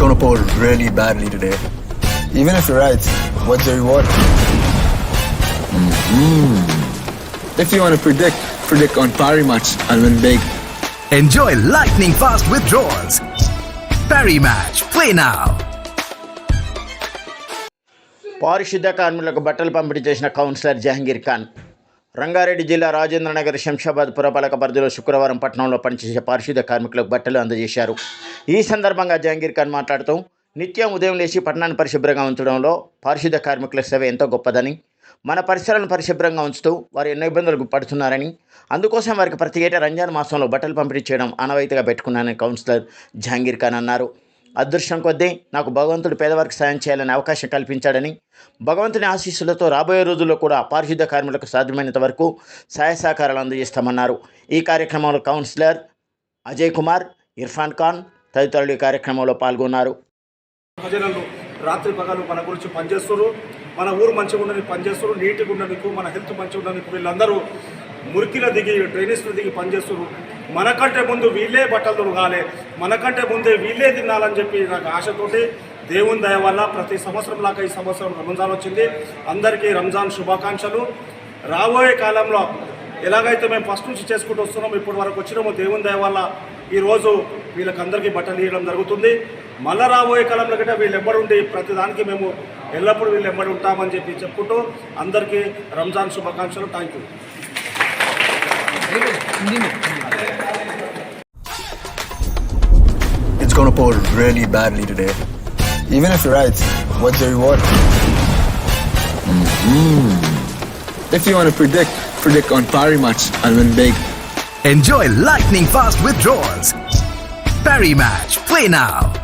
really badly today. Even if you're right, what's the reward? If you want to predict, predict on Pari match and win big. Enjoy lightning fast withdrawals. Parry match. Play now. పారిశుద్ధ కార్మికులకు బట్టలు పంపిణీ చేసిన councillor Jahangir Khan Rangareddy జిల్లా రాజేంద్ర నగర్ శంషాబాద్ పురపాలక పరిధిలో శుక్రవారం పట్టణంలో పనిచేసే పారిశుద్ధ కార్మికులకు బట్టలు అందజేశారు ఈ సందర్భంగా జహంగీర్ ఖాన్ మాట్లాడుతూ నిత్యం ఉదయం లేచి పట్టణాన్ని పరిశుభ్రంగా ఉంచడంలో పారిశుద్ధ కార్మికుల సేవ ఎంతో గొప్పదని మన పరిసరాలను పరిశుభ్రంగా ఉంచుతూ వారు ఎన్నో ఇబ్బందులకు పడుతున్నారని అందుకోసం వారికి ప్రతి ఏటా రంజాన్ మాసంలో బట్టలు పంపిణీ చేయడం ఆనవాయితీగా పెట్టుకున్నానని కౌన్సిలర్ జహంగీర్ ఖాన్ అన్నారు. అదృష్టం కొద్దీ నాకు భగవంతుడు పేదవారికి సాయం చేయాలని అవకాశం కల్పించాడని భగవంతుని ఆశీస్సులతో రాబోయే రోజుల్లో కూడా పారిశుద్ధ కార్మికులకు సాధ్యమైనంత వరకు సహాయ సహకారాలు అందజేస్తామన్నారు. ఈ కార్యక్రమంలో కౌన్సిలర్ అజయ్ కుమార్ ఇర్ఫాన్ ఖాన్ తదితరులు ఈ కార్యక్రమంలో పాల్గొన్నారు. ప్రజలను రాత్రి పగలు మన గురించి పనిచేస్తారు మన ఊరు మంచిగా ఉండని పనిచేస్తారు నీట్గా ఉండడానికి మన హెల్త్ మంచిగా ఉండడానికి వీళ్ళందరూ మురికిలో దిగి డ్రైనేజ్లో దిగి పనిచేస్తారు మనకంటే ముందు వీళ్ళే బట్టలు దొరకాలి మనకంటే ముందే వీళ్ళే తినాలని చెప్పి నాకు ఆశతోటి దేవుని దయ వల్ల ప్రతి సంవత్సరం లాగా ఈ సంవత్సరం రంజాన్ వచ్చింది. అందరికీ రంజాన్ శుభాకాంక్షలు. రాబోయే కాలంలో ఎలాగైతే మేము ఫస్ట్ నుంచి చేసుకుంటూ వస్తున్నాం ఇప్పటి వరకు వచ్చినామో దేవుని దయ వల్ల ఈరోజు వీళ్ళకందరికీ బట్టలు ఇవ్వడం జరుగుతుంది మళ్ళా రాబోయే కాలంలో గట్రా వీళ్ళు ఎమ్మడుండి ఉండి మేము ఎల్లప్పుడూ వీళ్ళు ఎమ్మడి ఉంటామని చెప్పి చెప్పుకుంటూ అందరికీ రంజాన్ శుభాకాంక్షలు thank you It's gonna pour really badly today. Even if you're right, what's the reward? Mm-hmm. If you want to predict, predict on Pari match and win big. Enjoy lightning fast withdrawals. Parry match. Play now.